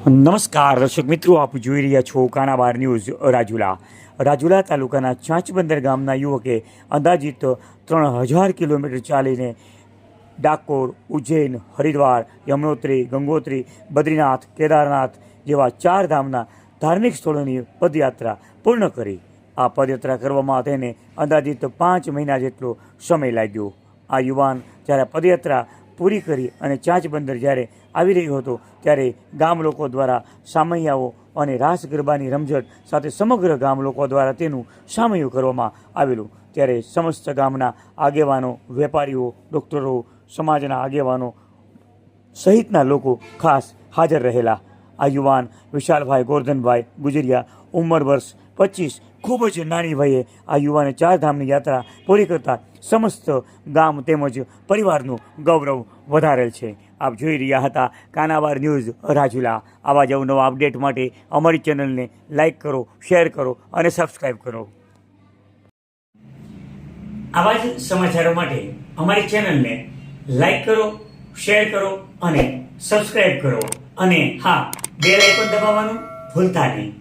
નમસ્કાર, દર્શક મિત્રો, આપ જોઈ રહ્યા છો કાણાબાર ન્યૂઝ રાજુલા. રાજુલા તાલુકાના ચાંચબંદર ગામના યુવકે અંદાજિત ત્રણ હજાર કિલોમીટર ચાલીને ડાકોર, ઉજ્જૈન, હરિદ્વાર, યમનોત્રી, ગંગોત્રી, બદ્રીનાથ, કેદારનાથ જેવા ચાર ધામના ધાર્મિક સ્થળોની પદયાત્રા પૂર્ણ કરી. આ પદયાત્રા કરવામાં તેને અંદાજિત પાંચ મહિના જેટલો સમય લાગ્યો. આ યુવાન જ્યારે પદયાત્રા પૂરી કરી અને ચાંચબંદર જ્યારે આવી રહ્યો હતો, ત્યારે ગામ લોકો દ્વારા સામૈયાઓ અને રાસ ગરબાની રમઝટ સાથે સમગ્ર ગામ લોકો દ્વારા તેનું સામૈયું કરવામાં આવેલું. ત્યારે સમસ્ત ગામના આગેવાનો, વેપારીઓ, ડૉક્ટરો, સમાજના આગેવાનો સહિતના લોકો ખાસ હાજર રહેલા. આ યુવાન વિશાલભાઈ ગોરધનભાઈ ગુજરિયા ઉંમર વર્ષ પચીસ ખૂબ જ નાની વયે આ યુવાને ચારધામની યાત્રા પૂરી કરતા સમસ્ત ગામ તેમજ પરિવારનું ગૌરવ વધારેલ છે. આપ જોઈ રહ્યા હતા કાનાવાર ન્યૂઝ રાજુલા. આવા જ અવનવા અપડેટ માટે અમારી ચેનલને લાઈક કરો, શેર કરો અને સબસ્ક્રાઈબ કરો. આવા જ સમાચારો માટે અમારી ચેનલને લાઈક કરો, શેર કરો અને સબસ્ક્રાઈબ કરો. અને હા, બેલ આઇકોન દબાવવાનું ભૂલતા નહીં.